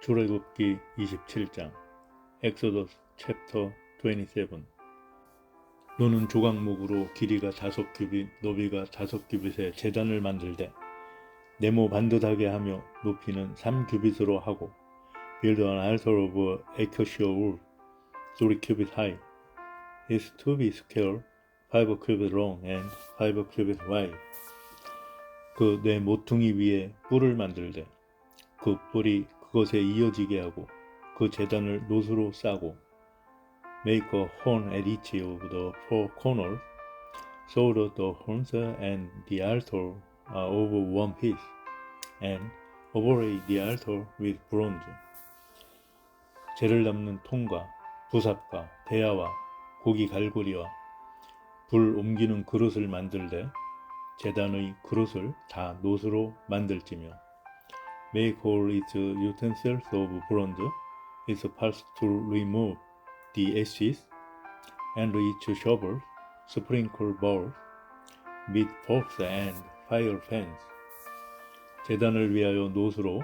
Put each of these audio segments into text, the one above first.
출애굽기 27장 엑소더스 챕터 27 너는 조각목으로 길이가 다섯 규빗, 너비가 다섯 규빗의 재단을 만들되 네모 반듯하게 하며 높이는 3규빗으로 하고 build an altar of acacia wood, 3 cubit high. is to be square, 5 cubit long and 5 cubit wide. 그 내 모퉁이 위에 뿔을 만들되 그 뿔이 그것에 이어지게 하고 그 재단을 노수로 싸고 make a horn at each of the four corners so that the horns and the altar are of one piece and overlay the altar with bronze 재를 담는 통과 부삽과 대야와 고기 갈고리와 불 옮기는 그릇을 만들되 재단의 그릇을 다 노수로 만들지며 make all its utensils of bronze, its parts to remove the ashes, and each shovel, sprinkle bowls, meat forks and fire fans. 재단을 위하여 노수로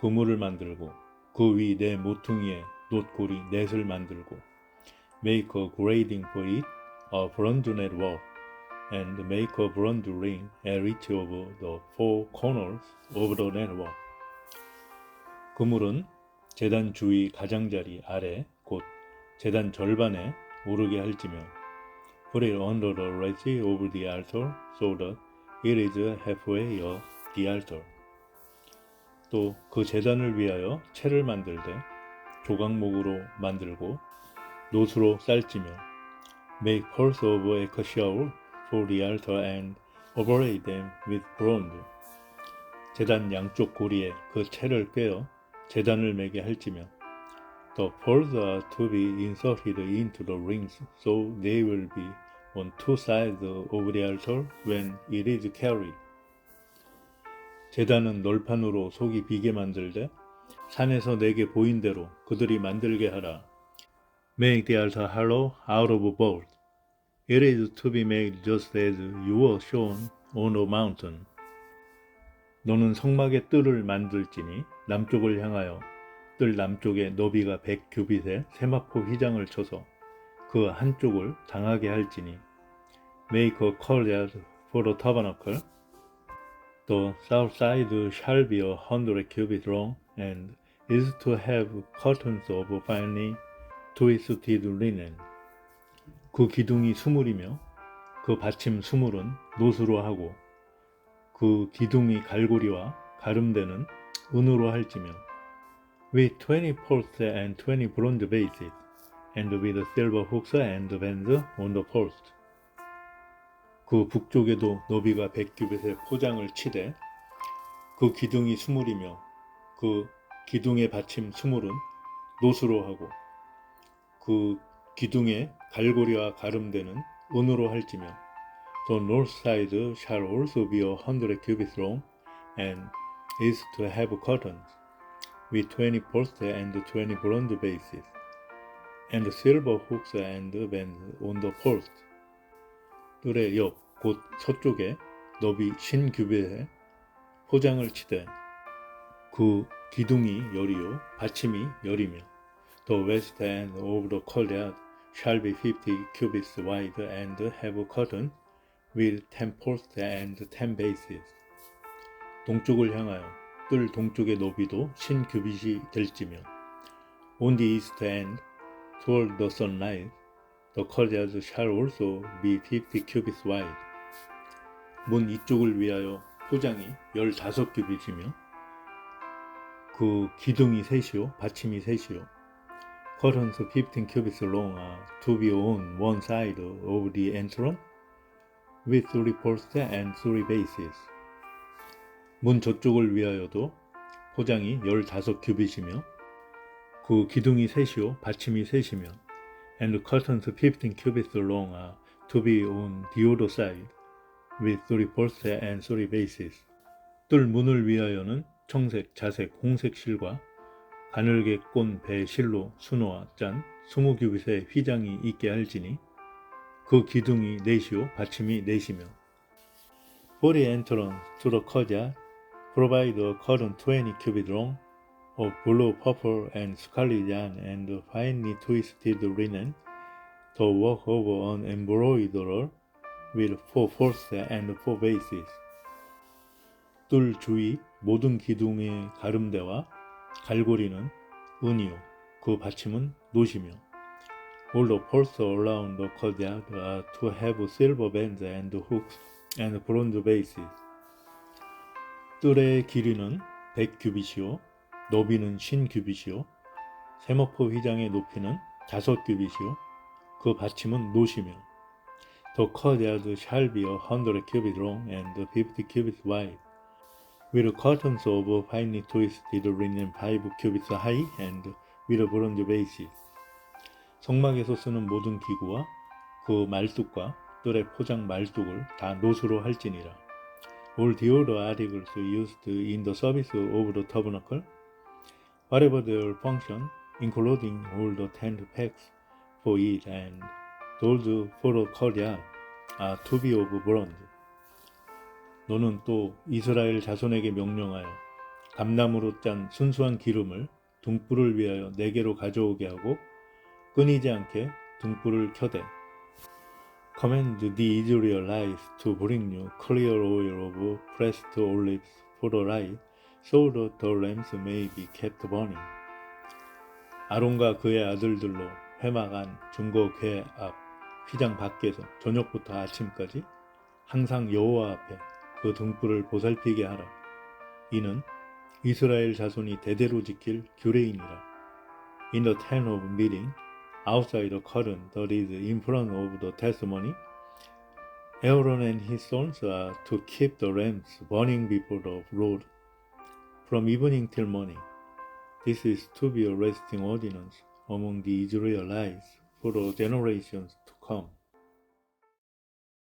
그물을 만들고 그 위 네 모퉁이에 놋고리 넷을 만들고 make a grading for it, a bronze network, and make a bronze ring at each of the four corners of the network. 그물은 재단 주위 가장자리 아래 곧 재단 절반에 오르게 할지며 put it under the ledge of the altar so that it is halfway up the altar. 또 그 재단을 위하여 채를 만들되 조각목으로 만들고 노수로 쌀지며 make poles of acacia for the altar and overlay them with bronze. 재단 양쪽 고리에 그 채를 꿰어 재단을 매게 할지며 The poles are to be inserted into the rings so they will be on two sides of the altar when it is carried. 재단은 널판으로 속이 비게 만들되 산에서 내게 보인 대로 그들이 만들게 하라. Make the altar hollow out of board. It is to be made just as you were shown on the mountain. 너는 성막의 뜰을 만들지니 남쪽을 향하여 뜰 남쪽에 너비가 100규빗의 세마포 휘장을 쳐서 그 한쪽을 당하게 할지니 Make a courtyard for the tabernacle. The south side shall be a hundred cubits long and is to have curtains of finely twisted linen. 그 기둥이 수물이며 그 받침 수물은 노수로 하고 그 기둥이 갈고리와 가름대는 은으로 할지며 with twenty posts and twenty bronze bases and with silver hooks and bands on the post. 그 북쪽에도 너비가 백규빗의 포장을 치되 그 기둥이 수물이며 그 기둥의 받침 수물은 노수로 하고 그 기둥의 갈고리와 가름대는 은으로 할지며 The north side shall also be a hundred cubits long, and is to have curtains, with twenty posts and twenty bronze bases, and silver hooks and bands on the post. 뜰의 옆, 곧 서쪽에 너비 신 규빗에 포장을 치되 그 기둥이 열이요 받침이 열이며 The west end of the courtyard shall be fifty cubits wide and have curtains with ten posts and ten bases. 동쪽을 향하여 뜰 동쪽의 너비도 신 규빗이 될지며 On the east end, toward the sunrise, the courtyard shall also be fifty cubits wide. 문 이쪽을 위하여 포장이 열다섯 규빗이며 그 기둥이 셋이요 받침이 셋이요 curtains fifteen cubits long are to be on one side of the entrance with three posts and three bases. 문 저쪽을 위하여도 포장이 15규빗이며 그 기둥이 셋이요 받침이 셋이며 and curtains 15 cubits long are to be on the other side with three posts and three bases. 뜰 문을 위하여는 청색, 자색, 홍색 실과 가늘게 꼰 배 실로 수놓아 짠 20규빗의 휘장이 있게 할지니 그 기둥이 넷이요 받침이 넷이며 For the entrance to the courtyard provide a curtain 20 cubit long of blue, purple, and scarlet yarn and finely twisted linen, the work of an embroiderer with four folds and four bases. 뜰 주위 모든 기둥의 가름대와 갈고리는 은이요, 그 받침은 노시며. All the poles around the courtyard are to have silver bands and hooks and bronze bases. 뜰의 길이는 100규빗이요, 너비는 50규빗이요, 세모포 휘장의 높이는 5규빗이요, 그 받침은 노시며. The courtyard shall be a hundred cubits long and fifty cubits wide, with curtains of finely twisted linen five cubits high and with bronze bases. 성막에서 쓰는 모든 기구와 그 말뚝과 뜰의 포장 말뚝을 다 노수로 할지니라. All the other articles used in the service of the tabernacle, whatever their function, including all the tent pegs for it and those for the courtyard, are to be of bronze. 너는 또 이스라엘 자손에게 명령하여 감나무로 짠 순수한 기름을 등불을 위하여 내게로 가져오게 하고 끊이지 않게 등불을 켜대. Command the Israelites to bring you clear oil of pressed olives for the light, so that the lamps may be kept burning. 아론과 그의 아들들로 회막 안 증거 궤앞 휘장 밖에서 저녁부터 아침까지 항상 여호와 앞에 그 등불을 보살피게 하라. 이는 이스라엘 자손이 대대로 지킬 규례이니라. In the tent of meeting, outside the curtain that is in front of the testimony, Aaron and his sons are to keep the lamps burning before the Lord from evening till morning. This is to be a lasting ordinance among the Israelites for the generations to come.